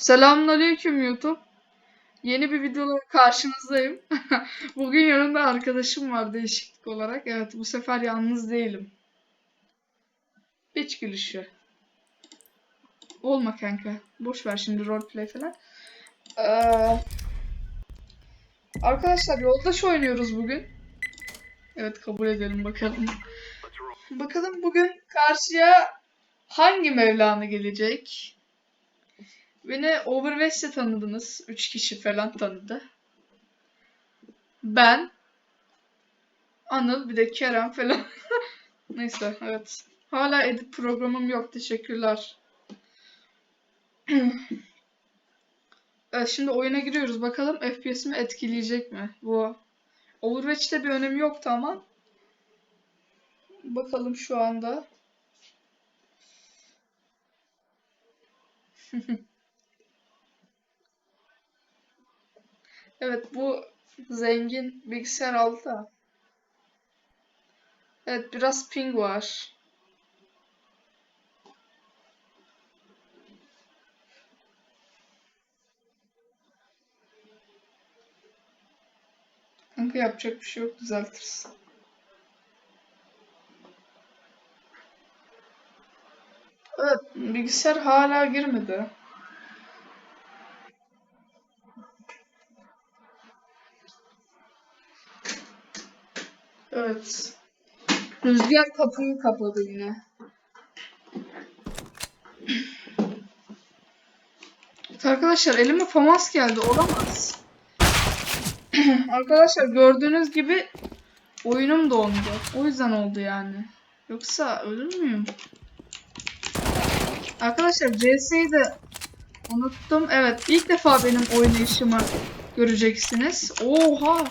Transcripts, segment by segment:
Selamünaleyküm YouTube. Yeni bir videoda karşınızdayım. Bugün yanımda arkadaşım var değişiklik olarak. Evet bu sefer yalnız değilim. Hiç gülüşü. Olma kanka. Boş ver şimdi roleplay falan. Ee, arkadaşlar yoldaş oynuyoruz bugün. Evet kabul edelim bakalım. Bakalım bugün karşıya hangi Mevlana gelecek? Beni Overwatch'te tanıdınız. 3 kişi falan tanıdı. Ben, Anıl, bir de Kerem falan. Neyse, evet. Hala edit programım yok. Teşekkürler. evet, şimdi oyuna giriyoruz. Bakalım FPS'imi etkileyecek mi? Bu Overwatch'te bir önemi yoktu ama. Bakalım şu anda. Evet bu zengin bilgisayar aldı. Evet biraz ping var. Kanka yapacak bir şey yok düzeltiriz. Evet bilgisayar hala girmedi. Evet. Rüzgar kapıyı kapadı yine. Arkadaşlar elime FAMAS geldi. Olamaz. arkadaşlar gördüğünüz gibi oyunum dondu. O yüzden oldu yani. Yoksa ölür müyüm? Arkadaşlar CS'yi de unuttum. Evet ilk defa benim oynayışımı göreceksiniz. Oha!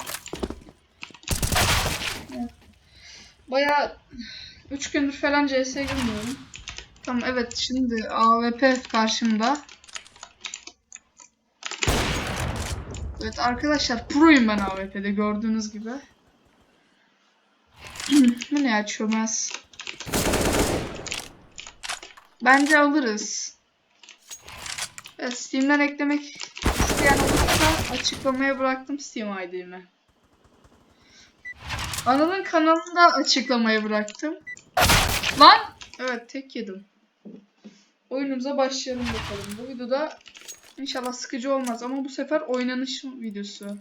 Baya 3 gündür falan CS girmiyorum. Tamam evet şimdi AWP karşımda. Evet arkadaşlar proyum ben AWP'de gördüğünüz gibi. Bu ne ya çömez. Bence alırız. Evet Steam'den eklemek isteyen olursa açıklamaya bıraktım Steam ID'mi. Anıl'ın kanalını da açıklamaya bıraktım. Lan! Evet tek yedim. Oyunumuza başlayalım bakalım. Bu videoda inşallah sıkıcı olmaz ama bu sefer oynanış videosu.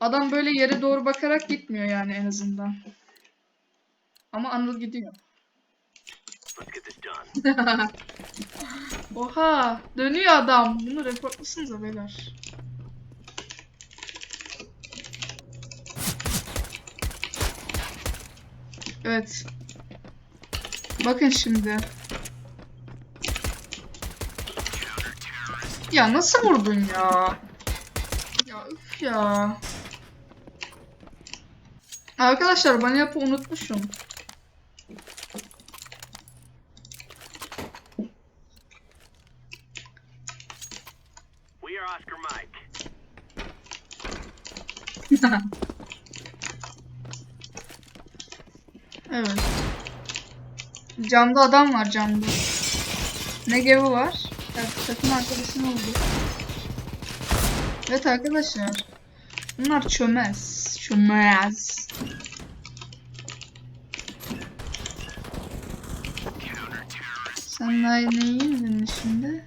Adam böyle yere doğru bakarak gitmiyor yani en azından. Ama Anıl gidiyor. Oha! Dönüyor adam. Bunu reportlasanıza beyler. Evet. Bakın şimdi. Ya nasıl vurdun ya? Ya üf ya. Arkadaşlar ben yapı unutmuşum. We are Oscar Mike. evet. Camda adam var camda. Ne gevi var? Evet, takım arkadaşım oldu. Evet arkadaşlar. Bunlar çömez. Çömez. Sen daha ne yedin şimdi?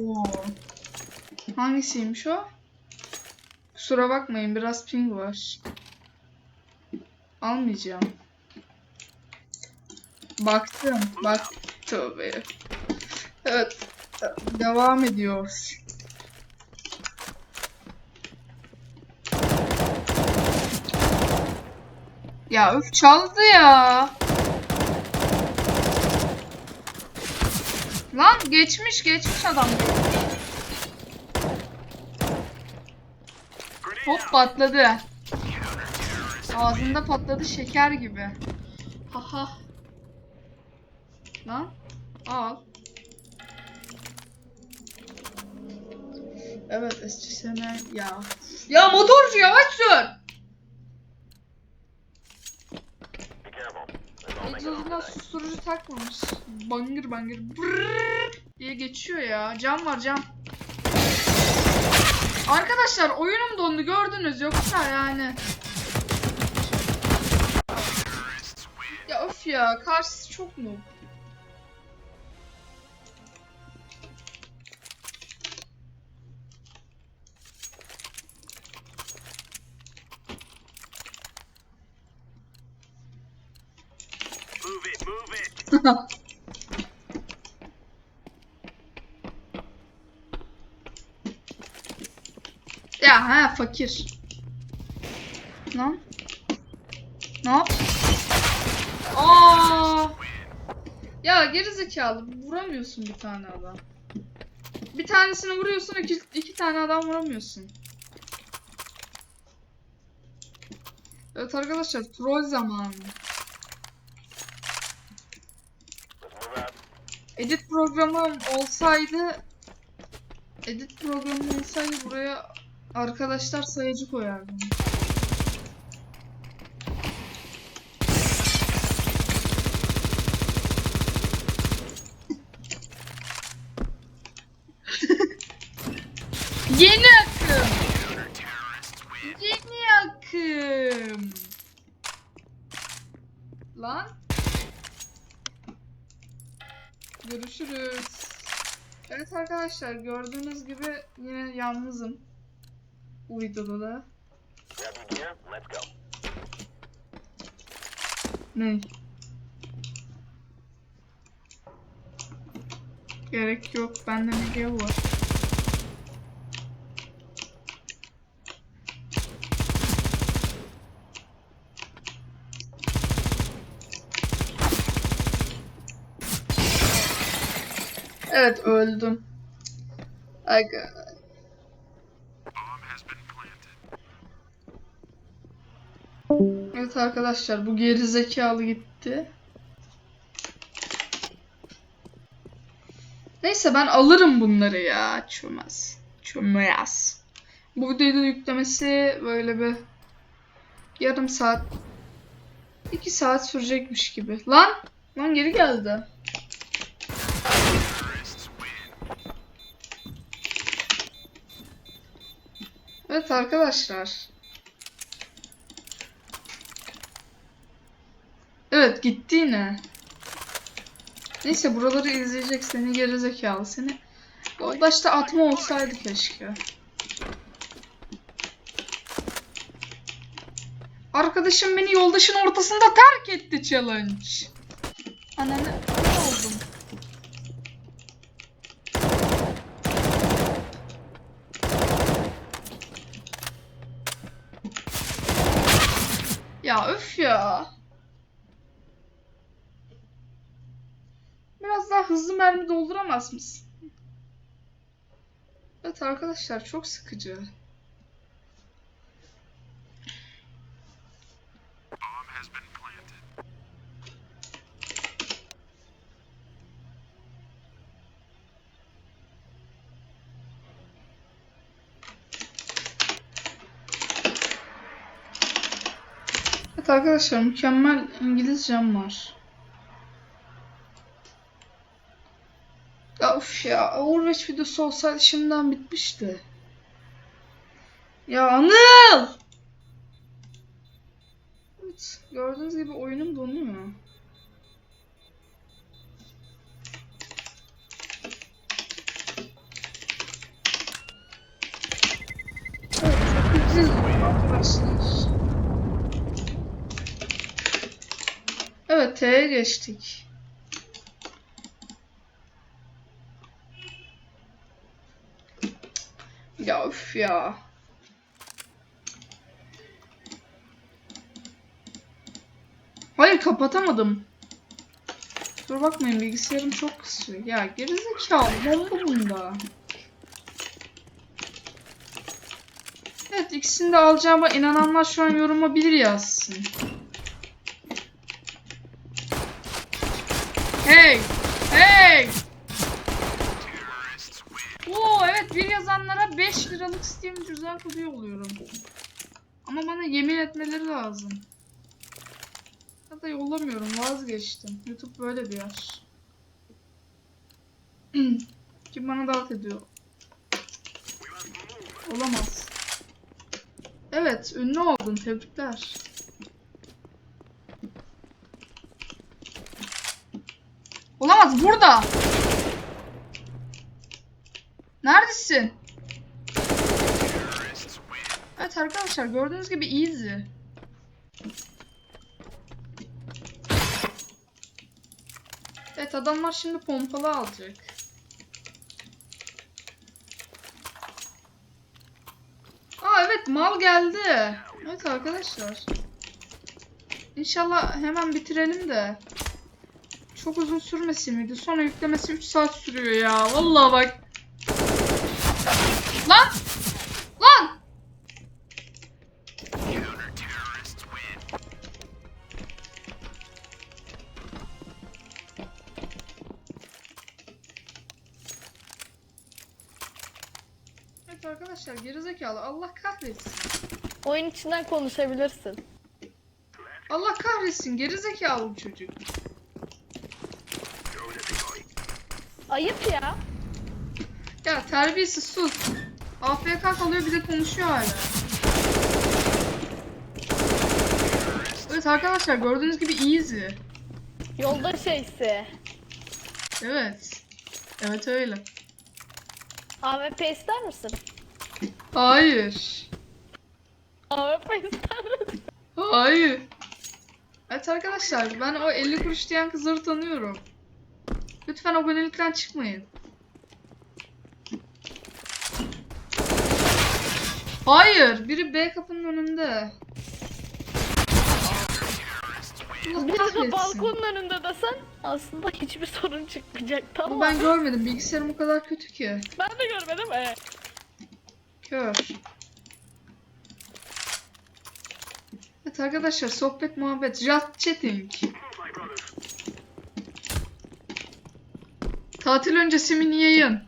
Oo. Hangisiymiş o? Kusura bakmayın biraz ping var. Almayacağım. Baktım. Bak. Tövbe. Evet. Devam ediyor. Ya öf çaldı ya. Lan geçmiş geçmiş adam. Hop patladı. Ağzında patladı şeker gibi. Haha. Lan al. Evet SCS'ne ya. Ya motorcu yavaş sür. Egzozuna susturucu takmamış. Bangır bangır. Brrrr. diye geçiyor ya. Cam var cam. Arkadaşlar oyunum dondu gördünüz yoksa yani. Ya of ya karşısı çok mu? ya ha fakir. Lan. Ne yap? Aa! Ya geri zekalı vuramıyorsun bir tane adam. Bir tanesini vuruyorsun iki, iki tane adam vuramıyorsun. Evet arkadaşlar troll zamanı. Edit programım olsaydı edit programım olsaydı buraya arkadaşlar sayıcı koyardım. Yeni akım. Yeni akım. Lan. Görüşürüz. Evet arkadaşlar gördüğünüz gibi yine yalnızım. Videoda da. Ne? Gerek yok. Bende video var. Evet öldüm. Aga. Evet arkadaşlar bu geri zekalı gitti. Neyse ben alırım bunları ya. Çömez. Çömez. Bu videoyu yüklemesi böyle bir yarım saat 2 saat sürecekmiş gibi. Lan! Lan geri geldi. Evet arkadaşlar. Evet gitti yine. Neyse buraları izleyecek seni gerizekalı seni. Yoldaşta atma olsaydı keşke. Arkadaşım beni yoldaşın ortasında terk etti challenge. Ananı ne oldum? Ya öf ya. Biraz mermi dolduramaz mısın? Evet arkadaşlar çok sıkıcı. Evet arkadaşlar mükemmel İngilizcem var. Of ya Overwatch videosu olsaydı şimdiden bitmişti. Ya Anıl! Evet gördüğünüz gibi oyunum donuyor. Evet. Evet T'ye geçtik. Ya üf ya. Hayır kapatamadım. Dur bakmayın bilgisayarım çok kısıyor. Ya gerizekalı bomba bunda. Evet ikisini de alacağıma inananlar şu an yoruma bir yazsın. Hey! Hey! Oo evet bir yazanlara 5 liralık Steam cüzdan kodu yolluyorum. Ama bana yemin etmeleri lazım. Ya da yollamıyorum vazgeçtim. YouTube böyle bir yer. Kim bana davet ediyor? Olamaz. Evet, ünlü oldun. Tebrikler. Olamaz, burada. Neredesin? Evet arkadaşlar, gördüğünüz gibi easy. Evet adamlar şimdi pompalı alacak. Aa evet mal geldi. Evet arkadaşlar. İnşallah hemen bitirelim de. Çok uzun sürmesin miydi? Sonra yüklemesi 3 saat sürüyor ya. Vallahi bak. Lan! Lan! Arkadaşlar gerizekalı Allah kahretsin. Oyun içinden konuşabilirsin. Allah kahretsin gerizekalı bu çocuk. Ayıp ya. Ya terbiyesiz sus. AFK kalıyor bir de konuşuyor hala. Evet arkadaşlar gördüğünüz gibi easy. Yolda şeysi. Evet. Evet öyle. AWP ister misin? Hayır. Hayır. Evet arkadaşlar ben o 50 kuruş diyen kızları tanıyorum. Lütfen abonelikten çıkmayın. Hayır, biri B kapının önünde. Allah Bir de kahretsin. balkonun önünde desen aslında hiçbir sorun çıkmayacaktı Ama ama ben görmedim. Bilgisayarım o kadar kötü ki. ben de görmedim. Ee, Kör. Evet arkadaşlar sohbet muhabbet. Just chatting. Tatil öncesi mini yayın.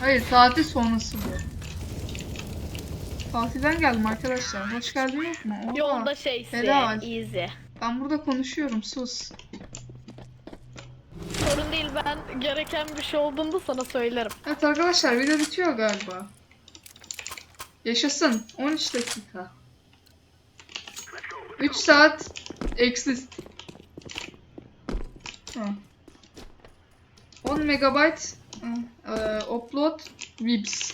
Hayır tatil sonrası bu. Tatilden geldim arkadaşlar. Hoş geldiniz mi? Oha. yolda şeysi. helal. Easy. Ben burada konuşuyorum sus. Sorun değil ben gereken bir şey olduğunda sana söylerim. Evet arkadaşlar video bitiyor galiba. Yaşasın. 13 dakika. 3 saat exist. Ha. 10 megabyte e, e, upload Vibs.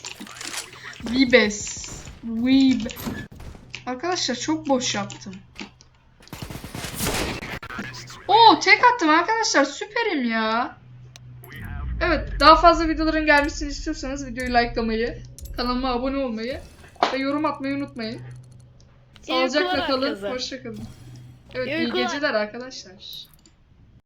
Vibes. Vib. Arkadaşlar çok boş yaptım. Tek attım arkadaşlar süperim ya. Evet daha fazla videoların gelmesini istiyorsanız videoyu likelamayı, kanalıma abone olmayı ve yorum atmayı unutmayın. Sağlıcakla kalın, herkese. hoşça kalın. Evet İyi iyi geceler arkadaşlar.